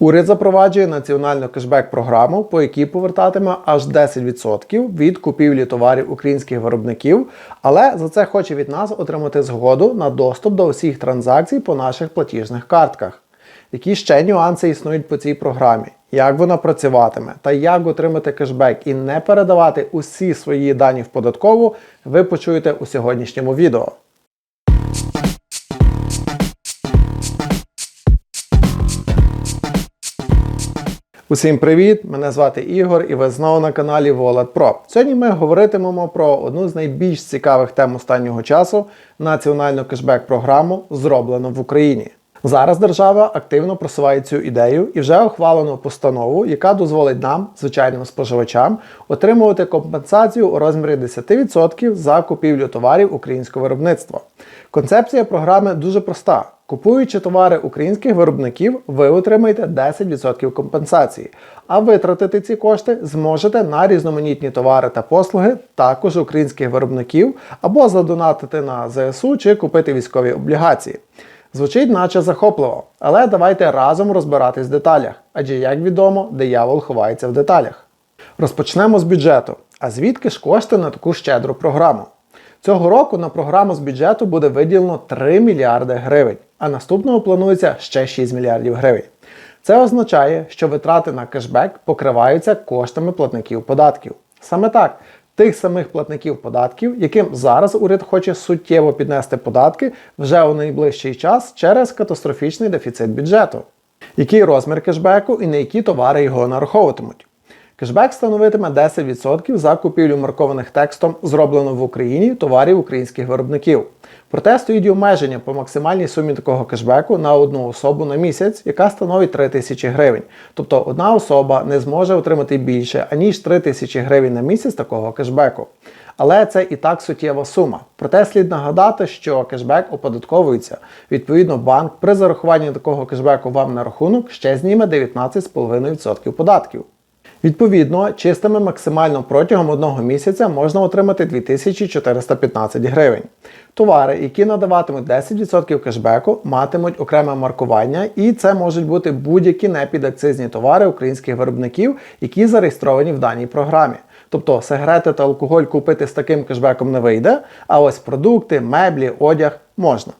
Уряд запроваджує національну кешбек-програму, по якій повертатиме аж 10% від купівлі товарів українських виробників, але за це хоче від нас отримати згоду на доступ до усіх транзакцій по наших платіжних картках. Які ще нюанси існують по цій програмі, як вона працюватиме та як отримати кешбек і не передавати усі свої дані в податкову, ви почуєте у сьогоднішньому відео. Усім привіт! Мене звати Ігор і ви знову на каналі Wallet Pro. Сьогодні ми говоритимемо про одну з найбільш цікавих тем останнього часу національну кешбек-програму, зроблену в Україні. Зараз держава активно просуває цю ідею і вже ухвалено постанову, яка дозволить нам, звичайним споживачам, отримувати компенсацію у розмірі 10% за купівлю товарів українського виробництва. Концепція програми дуже проста. Купуючи товари українських виробників, ви отримаєте 10% компенсації, а витратити ці кошти зможете на різноманітні товари та послуги, також українських виробників, або задонатити на ЗСУ чи купити військові облігації. Звучить наче захопливо, але давайте разом розбиратись в деталях, адже, як відомо, диявол ховається в деталях. Розпочнемо з бюджету. А звідки ж кошти на таку щедру програму? Цього року на програму з бюджету буде виділено 3 мільярди гривень, а наступного планується ще 6 мільярдів гривень. Це означає, що витрати на кешбек покриваються коштами платників податків. Саме так, тих самих платників податків, яким зараз уряд хоче суттєво піднести податки вже у найближчий час через катастрофічний дефіцит бюджету. Який розмір кешбеку і на які товари його нараховуватимуть? Кешбек становитиме 10% за купівлю маркованих текстом зроблено в Україні товарів українських виробників. Проте стоїть і обмеження по максимальній сумі такого кешбеку на одну особу на місяць, яка становить 3 тисячі гривень. Тобто одна особа не зможе отримати більше, аніж 3 тисячі гривень на місяць такого кешбеку. Але це і так суттєва сума. Проте слід нагадати, що кешбек оподатковується. Відповідно, банк при зарахуванні такого кешбеку вам на рахунок ще зніме 19,5% податків. Відповідно, чистими максимально протягом одного місяця можна отримати 2415 гривень. Товари, які надаватимуть 10% кешбеку, матимуть окреме маркування, і це можуть бути будь-які непідакцизні товари українських виробників, які зареєстровані в даній програмі. Тобто сигарети та алкоголь купити з таким кешбеком не вийде, а ось продукти, меблі, одяг можна.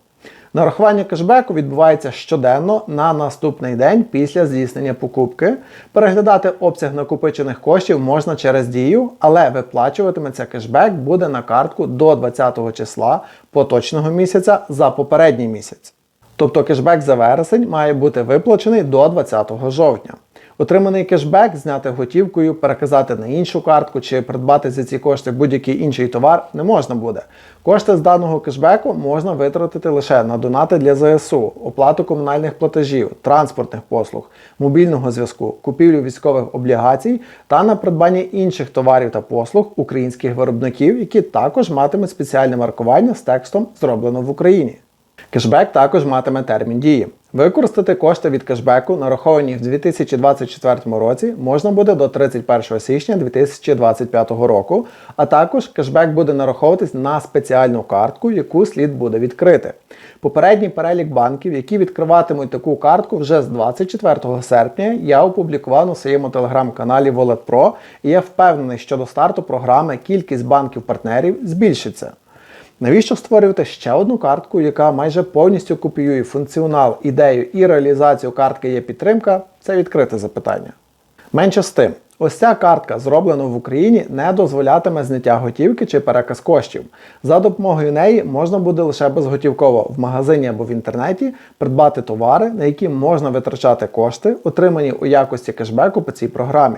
Нарахування кешбеку відбувається щоденно на наступний день після здійснення покупки. Переглядати обсяг накопичених коштів можна через дію, але виплачуватиметься кешбек буде на картку до 20 числа поточного місяця за попередній місяць. Тобто кешбек за вересень має бути виплачений до 20 жовтня. Отриманий кешбек зняти готівкою, переказати на іншу картку чи придбати за ці кошти будь-який інший товар не можна буде. Кошти з даного кешбеку можна витратити лише на донати для ЗСУ, оплату комунальних платежів, транспортних послуг, мобільного зв'язку, купівлю військових облігацій та на придбання інших товарів та послуг українських виробників, які також матимуть спеціальне маркування з текстом зроблено в Україні. Кешбек також матиме термін дії. Використати кошти від кешбеку, нараховані в 2024 році, можна буде до 31 січня 2025 року, а також кешбек буде нараховуватись на спеціальну картку, яку слід буде відкрити. Попередній перелік банків, які відкриватимуть таку картку вже з 24 серпня, я опублікував на своєму телеграм-каналі Wallet Pro, і я впевнений, що до старту програми кількість банків-партнерів збільшиться. Навіщо створювати ще одну картку, яка майже повністю копіює функціонал, ідею і реалізацію картки є підтримка? Це відкрите запитання. Менше з тим, ось ця картка, зроблена в Україні, не дозволятиме зняття готівки чи переказ коштів. За допомогою неї можна буде лише безготівково в магазині або в інтернеті придбати товари, на які можна витрачати кошти, отримані у якості кешбеку по цій програмі.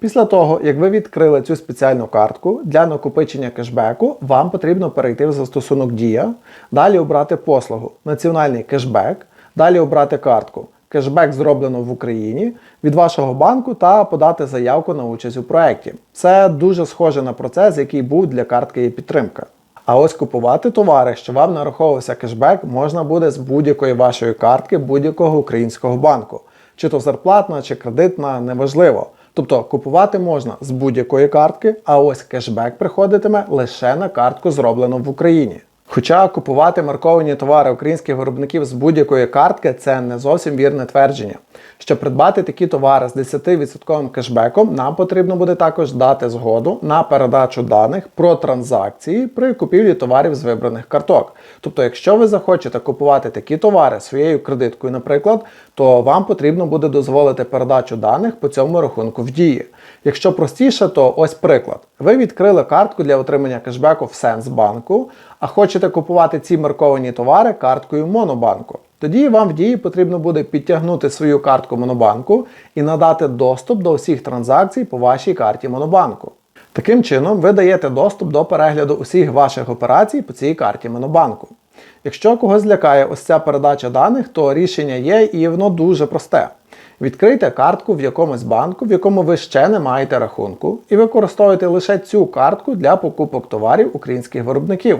Після того, як ви відкрили цю спеціальну картку для накопичення кешбеку, вам потрібно перейти в застосунок Дія, далі обрати послугу Національний кешбек, далі обрати картку Кешбек зроблено в Україні від вашого банку та подати заявку на участь у проєкті. Це дуже схоже на процес, який був для картки і підтримка. А ось купувати товари, що вам нараховувався кешбек, можна буде з будь-якої вашої картки будь-якого українського банку. Чи то зарплатна, чи кредитна, неважливо. Тобто купувати можна з будь-якої картки, а ось кешбек приходитиме лише на картку, зроблену в Україні. Хоча купувати марковані товари українських виробників з будь-якої картки це не зовсім вірне твердження. Щоб придбати такі товари з 10% кешбеком, нам потрібно буде також дати згоду на передачу даних про транзакції при купівлі товарів з вибраних карток. Тобто, якщо ви захочете купувати такі товари своєю кредиткою, наприклад, то вам потрібно буде дозволити передачу даних по цьому рахунку в дії. Якщо простіше, то ось приклад. Ви відкрили картку для отримання кешбеку в Сенсбанку, а хочете купувати ці марковані товари карткою Монобанку. Тоді вам в дії потрібно буде підтягнути свою картку Монобанку і надати доступ до усіх транзакцій по вашій карті Монобанку. Таким чином, ви даєте доступ до перегляду усіх ваших операцій по цій карті Монобанку. Якщо когось лякає ось ця передача даних, то рішення є і воно дуже просте. Відкрийте картку в якомусь банку, в якому ви ще не маєте рахунку, і використовуйте лише цю картку для покупок товарів українських виробників.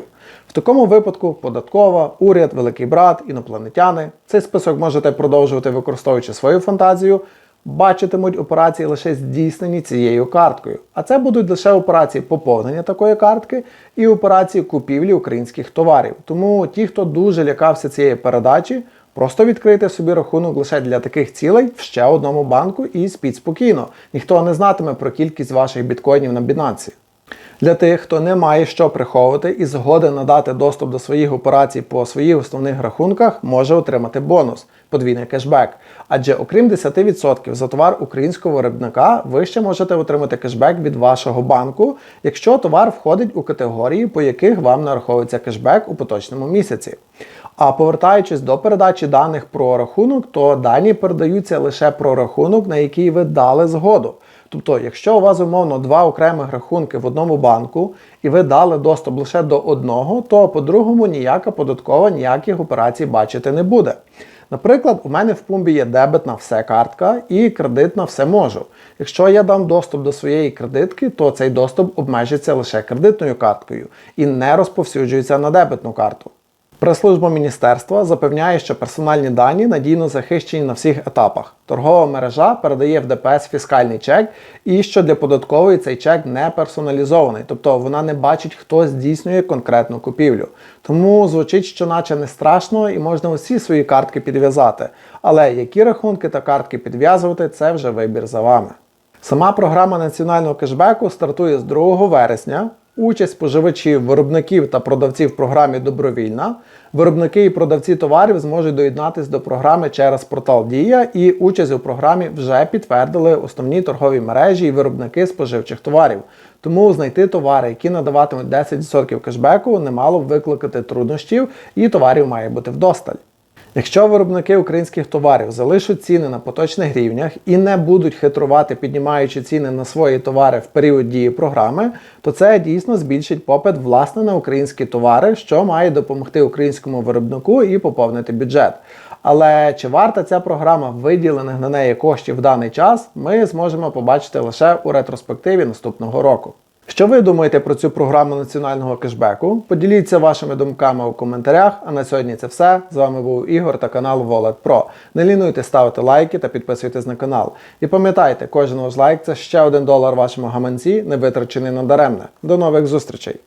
В такому випадку податкова, уряд, великий брат, інопланетяни. Цей список можете продовжувати використовуючи свою фантазію. Бачитимуть операції лише здійснені цією карткою. А це будуть лише операції поповнення такої картки і операції купівлі українських товарів. Тому ті, хто дуже лякався цієї передачі, просто відкрийте собі рахунок лише для таких цілей в ще одному банку і спіть спокійно. Ніхто не знатиме про кількість ваших біткоїнів на Binance. Для тих, хто не має що приховувати і згоден надати доступ до своїх операцій по своїх основних рахунках, може отримати бонус подвійний кешбек. Адже окрім 10% за товар українського виробника, ви ще можете отримати кешбек від вашого банку, якщо товар входить у категорії, по яких вам нараховується кешбек у поточному місяці. А повертаючись до передачі даних про рахунок, то дані передаються лише про рахунок, на який ви дали згоду. Тобто, якщо у вас умовно два окремих рахунки в одному банку, і ви дали доступ лише до одного, то по-другому ніяка податкова ніяких операцій бачити не буде. Наприклад, у мене в пумбі є дебетна все картка і кредитна все можу. Якщо я дам доступ до своєї кредитки, то цей доступ обмежиться лише кредитною карткою і не розповсюджується на дебетну карту. Прес-служба міністерства запевняє, що персональні дані надійно захищені на всіх етапах. Торгова мережа передає в ДПС фіскальний чек, і що для податкової цей чек не персоналізований, тобто вона не бачить, хто здійснює конкретну купівлю. Тому звучить, що наче не страшно і можна усі свої картки підв'язати. Але які рахунки та картки підв'язувати, це вже вибір за вами. Сама програма національного кешбеку стартує з 2 вересня. Участь споживачів, виробників та продавців в програмі добровільна. Виробники і продавці товарів зможуть доєднатися до програми через портал Дія і участь у програмі вже підтвердили основні торгові мережі і виробники споживчих товарів. Тому знайти товари, які надаватимуть 10% кешбеку, не мало б викликати труднощів, і товарів має бути вдосталь. Якщо виробники українських товарів залишать ціни на поточних рівнях і не будуть хитрувати, піднімаючи ціни на свої товари в період дії програми, то це дійсно збільшить попит власне на українські товари, що має допомогти українському виробнику і поповнити бюджет. Але чи варта ця програма виділених на неї коштів в даний час, ми зможемо побачити лише у ретроспективі наступного року. Що ви думаєте про цю програму національного кешбеку? Поділіться вашими думками у коментарях. А на сьогодні це все. З вами був Ігор та канал Wallet Pro. Не лінуйте ставити лайки та підписуйтесь на канал. І пам'ятайте, кожен ваш лайк це ще один долар вашому гаманці, не витрачений надаремне. До нових зустрічей!